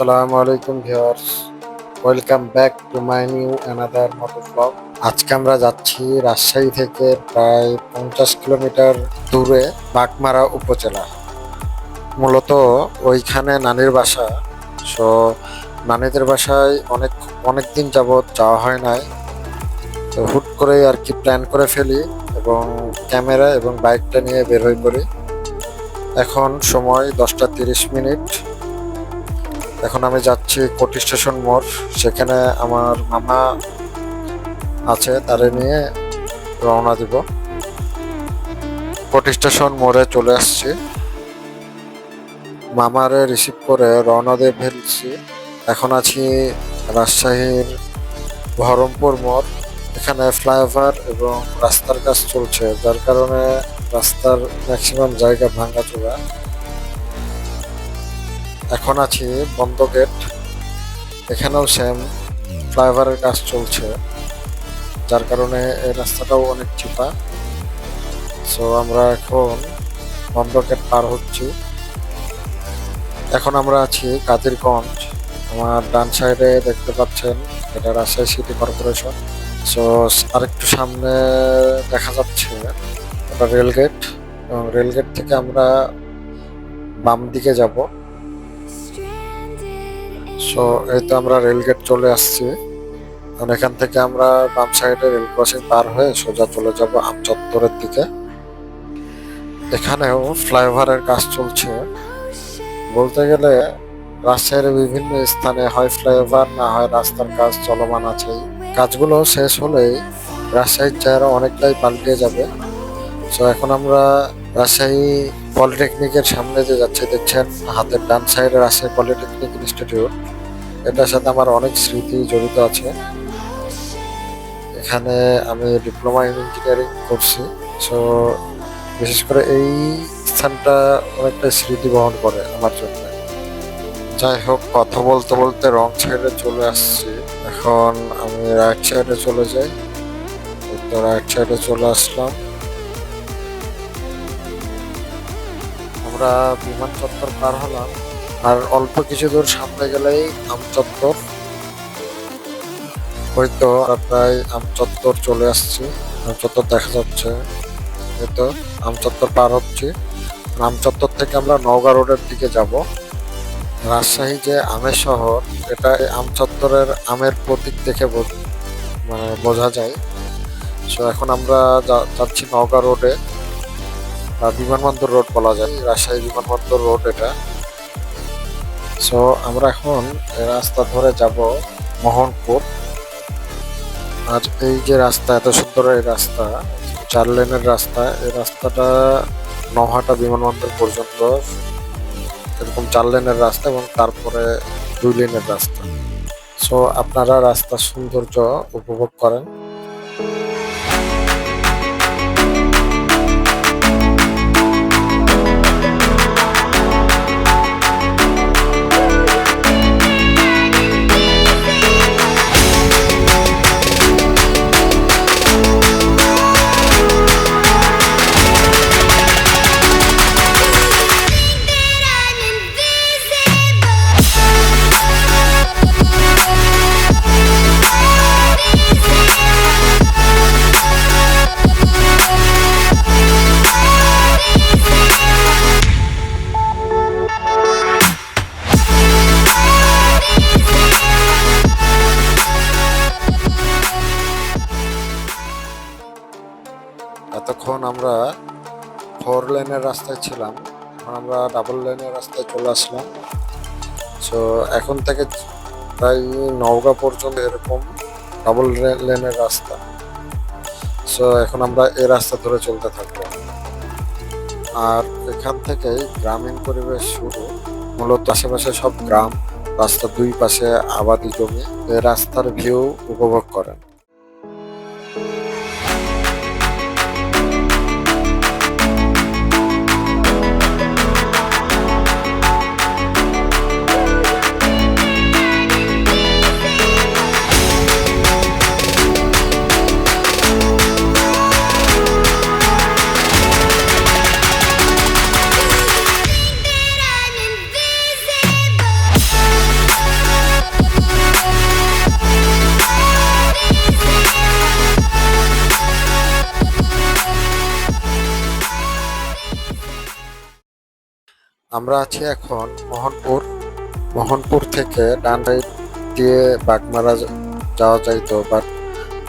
আসসালামু আলাইকুম viewers. Welcome back to my new another motor blog আজকে আমরা যাচ্ছি রাজশাহী থেকে প্রায় পঞ্চাশ কিলোমিটার দূরে বাগমারা উপজেলা। মূলত ওইখানে নানির বাসা। সো নানিদের বাসায় অনেক অনেক দিন যাবৎ যাওয়া হয় নাই। তো হুট করেই আর কি প্ল্যান করে ফেলি এবং ক্যামেরা এবং বাইকটা নিয়ে বের হয়ে পড়ি। এখন সময় দশটা তিরিশ মিনিট। এখন আমি যাচ্ছি কোটি স্টেশন মোড়। সেখানে আমার মামা আছে, তারে নিয়ে রওনা দিব। কোটি স্টেশন মোড়ে চলে আসছি। মামারে রিসিভ করে রওনা দিয়ে ফেলছি। এখন আছি রাজশাহীর বহরমপুর মোড়। এখানে ফ্লাইওভার এবং রাস্তার কাজ চলছে, যার কারণে রাস্তার ম্যাক্সিমাম জায়গা ভাঙাচোরা। এখন আছি বন্ধ গেট এখানেও সেম ফ্লাইওভারের কাজ চলছে। যার কারণে এই রাস্তাটাও অনেক চিপা। সো আমরা এখন বন্ধ গেট পার হচ্ছি। এখন আমরা আছি কাদিরগঞ্জ আমার ডান সাইডে দেখতে পাচ্ছেন, এটা রাজশাহী সিটি কর্পোরেশন। সো আরেকটু সামনে দেখা যাচ্ছে, ওটা রেলগেট। এবং রেলগেট থেকে আমরা বাম দিকে যাব। সো এই তো আমরা রেলগেট চলে আসছি। এখন এখান থেকে আমরা বাম সাইডে রেল ক্রসিং পার হয়ে সোজা চলে যাব আমচত্বরের দিকে। এখানেও ফ্লাইওভারের কাজ চলছে। বলতে গেলে রাজশাহীর বিভিন্ন স্থানে হয় ফ্লাইওভার না হয় রাস্তার কাজ চলমান আছে। কাজগুলো শেষ হলেই রাজশাহীর চেহারা অনেকটাই পাল্টে যাবে। সো এখন আমরা রাজশাহী পলিটেকনিকের সামনে যে যাচ্ছে, দেখছেন হাতের ডান সাইডে রাজশাহী পলিটেকনিক ইনস্টিটিউট এটার সাথে আমার অনেক স্মৃতি জড়িত আছে। এখানে আমি ডিপ্লোমা ইন ইঞ্জিনিয়ারিং করছি। সো বিশেষ করে এই স্থানটা অনেকটা স্মৃতি বহন করে আমার জন্য। যাই হোক, কথা বলতে বলতে রং সাইডে চলে আসছি। এখন আমি রাইট সাইডে চলে যাই। তো রাইট সাইডে চলে আসলাম। আমরা বিমান চত্বর পার হলাম। আর অল্প কিছু দূর সামনে গেলেই আম চত্বর হয়তো প্রায় আম চত্বর চলে আসছি। আম চত্বর দেখা যাচ্ছে। এই তো আম পার হচ্ছি। আমচত্বর থেকে আমরা নওগাঁ রোডের দিকে যাব। রাজশাহী যে আমের শহর, এটা এই আম চত্বরের আমের প্রতীক দেখে মানে বোঝা যায়। সো এখন আমরা যাচ্ছি নওগাঁ রোডে। বিমানবন্দর রোড বলা যায়। রাজশাহী বিমানবন্দর রোড এটা। সো আমরা এখন রাস্তা ধরে যাব মোহনপুর। আর এই যে রাস্তা, এত সুন্দর এই রাস্তা, চার লেনের রাস্তা এই রাস্তাটা নহাটা বিমানবন্দর পর্যন্ত এরকম চার লেনের রাস্তা এবং তারপরে দুই লেনের রাস্তা। সো আপনারা রাস্তার সৌন্দর্য উপভোগ করেন। ফোর লেনের রাস্তায় ছিলাম। এখন আমরা ডাবল লেনের রাস্তায় চলে আসলাম। সো এখন থেকে প্রায় নওগাঁ পর্যন্ত এরকম ডাবল লেনের রাস্তা। সো এখন আমরা এই রাস্তা ধরে চলতে থাকব। আর এখান থেকেই গ্রামীণ পরিবেশ শুরু। মূলত আশেপাশে সব গ্রাম রাস্তার দুই পাশে আবাদি জমি। রাস্তার ভিউ উপভোগ করেন। আমরা আছি এখন মোহনপুর। মোহনপুর থেকে ডান সাইড দিয়ে বাগমারা যাওয়া যাইতো বাট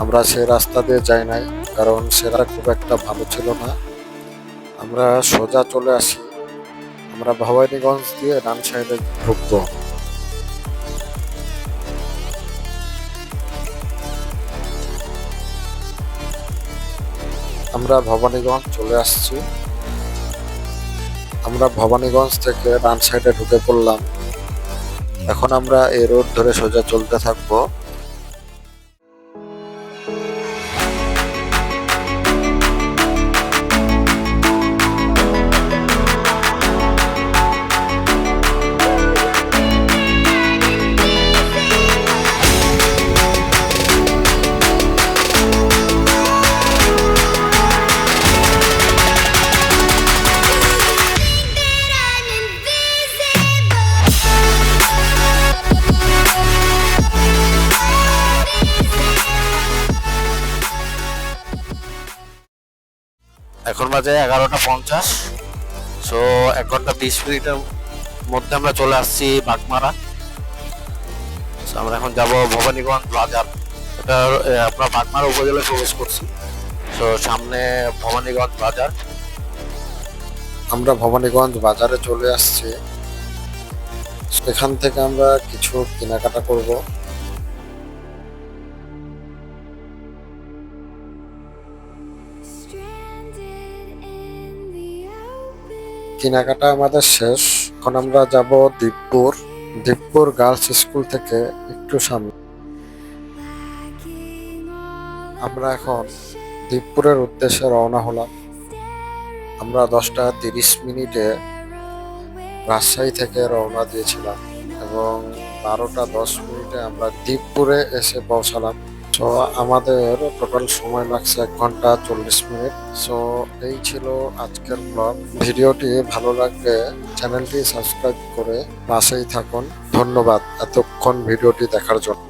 আমরা সেই রাস্তা দিয়ে যাই নাই, কারণ সেটা খুব একটা ভালো ছিল না। আমরা সোজা চলে আসি। আমরা ভবানীগঞ্জ দিয়ে ডান সাইডে ঢুকবো। আমরা ভবানীগঞ্জ চলে আসছি। আমরা ভবানীগঞ্জ থেকে ডান সাইডে ঢুকে পড়লাম। এখন আমরা এই রোড ধরে সোজা চলতে থাকব। বাজে এগারোটা পঞ্চাশ। সো এক ঘণ্টা বিশ মিনিটের মধ্যে আমরা চলে আসছি বাগমারা। So, আমরা এখন যাব ভবানীগঞ্জ বাজার। এটা আমরা বাগমারা উপজেলায় প্রবেশ করছি। তো সামনে ভবানীগঞ্জ বাজার। আমরা ভবানীগঞ্জ বাজারে চলে আসছি। এখান থেকে আমরা কিছু কেনাকাটা করব। কেনাকাটা আমাদের শেষ। এখন আমরা যাব দীপপুর। দীপপুর গার্লস স্কুল থেকে একটু সামনে। আমরা এখন দীপপুরের উদ্দেশ্যে রওনা হলাম। আমরা দশটা তিরিশ মিনিটে রাজশাহী থেকে রওনা দিয়েছিলাম এবং বারোটা দশ মিনিটে আমরা দীপপুরে এসে পৌঁছালাম। তো আমাদের টোটাল সময় লাগছে এক ঘণ্টা চল্লিশ মিনিট। সো এই ছিল আজকের ব্লগ ভিডিওটি ভালো লাগলে চ্যানেলটি সাবস্ক্রাইব করে পাশেই থাকুন। ধন্যবাদ এতক্ষণ ভিডিওটি দেখার জন্য।